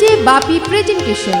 DJ বাপি presentation.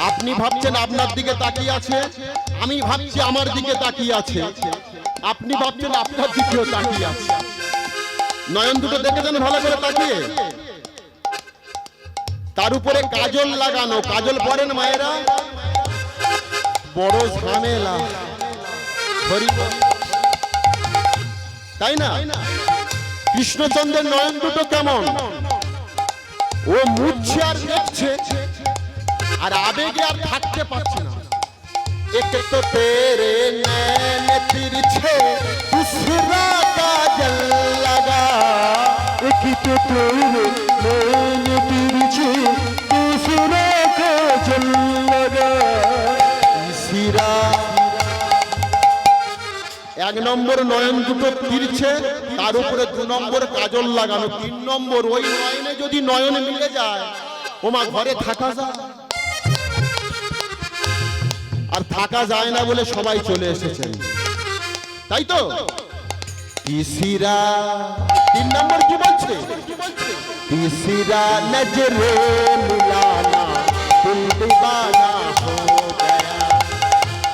আপনি ভাবছেন আপনার দিকে তাকিয়ে আছে? আমি ভাবছি আমার দিকে তাকিয়ে আছে। আপনি ভাবছেন আপনার দিকেও তাকিয়ে আছে। নয়ন দুটো দেখেছেন ভালো করে তাকিয়ে। তার উপরে কাজল লাগানো। কাজল পরেন মায়েরা। বড় ঝামেলা। তাই না? কৃষ্ণচন্দ্রের নয়ন দুটো কেমন? ও মুচ্ছে আর দেখছে। আর আবেগে আর থাকতে পারছি না। এক তো তেরে নয়ন তিরছে দুসরা কাজল লাগা। এক তো তেরে নয়ন তিরছে দুসরা কাজল লাগা। তিসরা এক নম্বর নয়ন দুটো তিরছে তার উপরে দু নম্বর কাজল লাগানো। তিন নম্বর ওই নয়নে যদি নয়ন মিলে যায়, ওমা ঘরে থাকা যায়। আর থাকা যায় না বলে সবাই চলে এসেছেন। তাই তো? তিসিরা তিন নম্বর কি বলছে? তিসিরা নজরে মিলানা দিল দিবানা হো গয়া।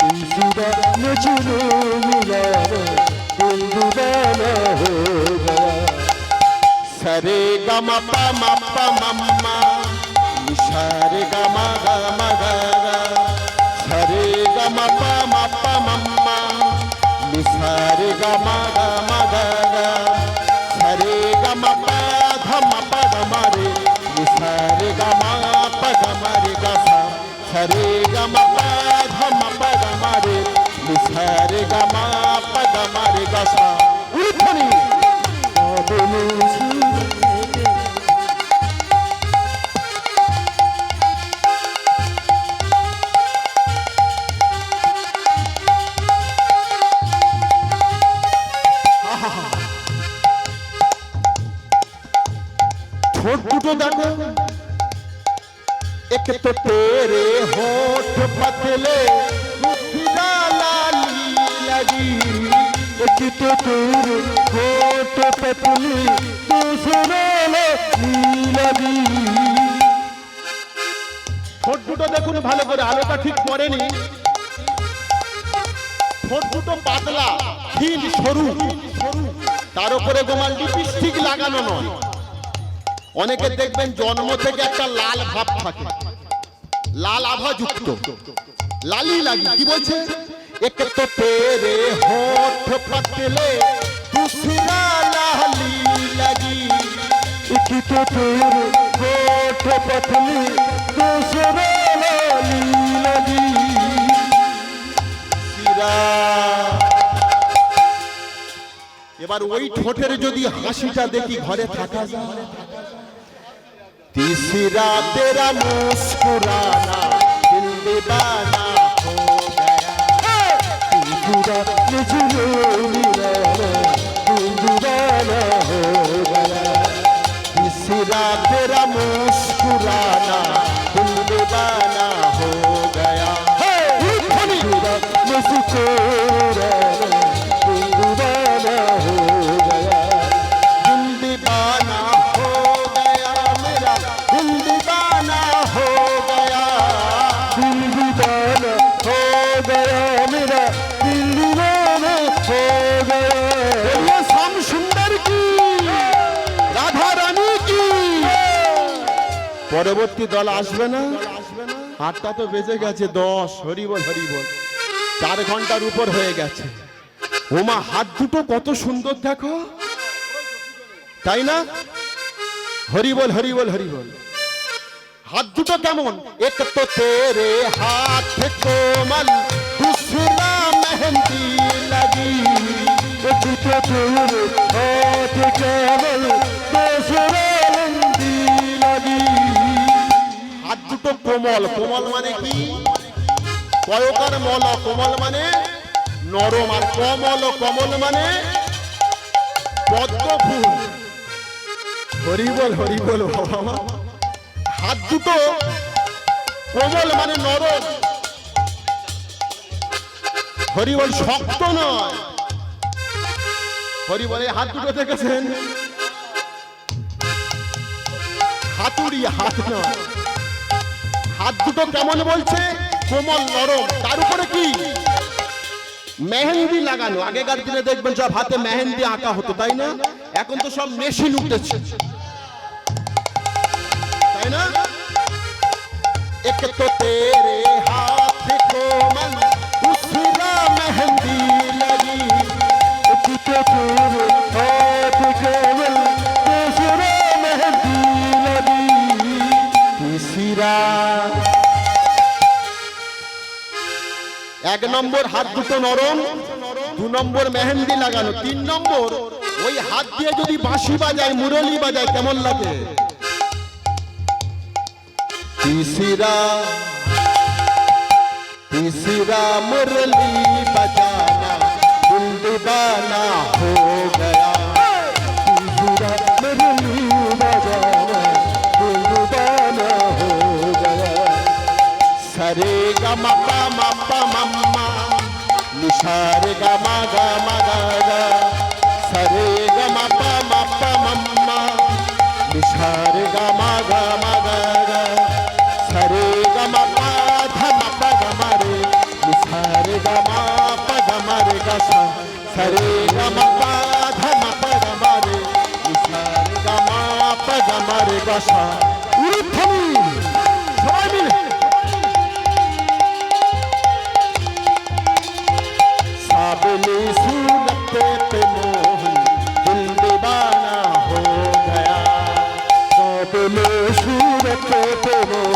তিসিরা নজরে মিলানা দিল দিবানা হো গয়া। সরে গম প ম ঠোঁট দুটো দেখো। এক তো তেরে হোঠ পাতলে লাগি। এক তো তোর হোঠ পাতলি দুসরে লাগি। ঠোঁট দুটো দেখুন ভালো করে, আলোটা ঠিক পড়েনি। ঠোঁট দুটো পাতলা, ক্ষীণ সরু। তার উপরে গোমালটি পিস্টিক লাগানো নয়। অনেকে দেখবেন জন্ম থেকে একটা লাল ভাব থাকে। লাল আভা যুক্ত। লালি লাগি, কি বলছে? এক তো তেরে হোঠ পাতলে, দুসরা লালি লাগি। এক তো তেরে হোঠ পাতলে, দুসরা লালি লাগি। সিরা এবার ওই ঠোঁটের যদি হাসিটা দেখি, ঘরে থাকা যায়। तीसरा तेरा मुस्कुराना दिल दीवाना हो गया तीसरा नजरे मिलाना दिल दीवाना हो गया तीसरा तेरा मुस्कुराना दिल दीवाना हो गया तीसरा পরবর্তী দল আসবে না? আটটা তো বেজে গেছে, দশ। হরিবল হরিবল চার ঘণ্টার উপর হয়ে গেছে। ওমা হাত দুটো কত সুন্দর দেখো। তাই না? হরিবল হরিবল হরিবল হাত দুটো কেমন? এক তো তেরে হাত কোমল মেহেন্দি লাগি। দুটো তেরে হাত কোমল কোমল মানে কি? কয়কার মল কোমল মানে? নরম আর কমল কমল মানে? পদ্ম ফুল হরিবল হরিবল বাবা। হাত দুটো কোমল মানে নরম। হরিবল শক্ত নয়। হরিবলে হাত দুটো দেখেছেন? হাতুড়ি হাত নয়। হাত দুটো কেমন বলছে? কোমল নরম। তার উপরে কি? মেহেন্দি লাগানো। আগেকার দিনে দেখবেন সব হাতে মেহেন্দি আঁকা হতো, তাই না? এখন তো সব মেশিন উঠেছে। তাই না? এক তো তেরে হাত কোমল, উসরা মেহেন্দি লাগি নম্বর হাত দুটো নরম দু নম্বর মেহেন্দি লাগানো তিন নম্বর ওই হাত দিয়ে যদি বাঁশি বাজায় মুরলি বাজায় কেমন লাগে तीसरा तीसरा मुरली बजाना दिल दीवाना हो गया रे ग म प म प म म निशा रे ग म ग म ग ग स रे ग म प म प म म निशा रे ग म ग म ग ग स रे ग म प ध म प ग म रे निशा रे ग म प ग म रे ग स स रे ग म प ध म प ग म रे निशा रे ग म प ग म रे ग स साबली सूरत पे मोहन दिल दीवाना हो गया साबली सूरत पे मोहन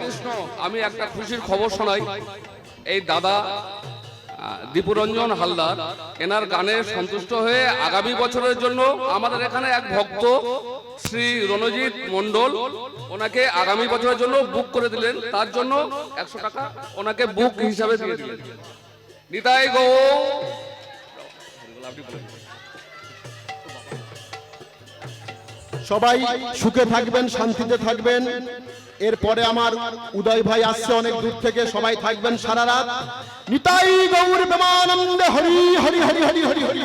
কৃষ্ণ আমি একটা খুশির খবর শোনাই। এই দাদা দীপুরঞ্জন হালদার এনার গানে সন্তুষ্ট হয়ে আগামী বছরের জন্য আমাদের এখানে এক ভক্ত শ্রী রণজিৎ মন্ডল ওনাকে আগামী বছরের জন্য বুক করে দিলেন। তার জন্য একশো টাকা ওনাকে বুক হিসাবে দিয়ে দিলেন। নিতাই গো। সবাই সুখে থাকবেন শান্তিতে থাকবেন। এরপরে আমার উদয় ভাই আসছে, অনেক দূর থেকে সবাই থাকবেন সারা রাত। নিতাই গৌর প্রেমানন্দ হরি হরি হরি হরি হরি হরি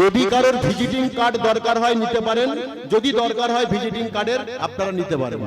যদি কারোর ভিজিটিং কার্ড দরকার হয় নিতে পারেন। যদি দরকার হয় ভিজিটিং কার্ডের, আপনারা নিতে পারেন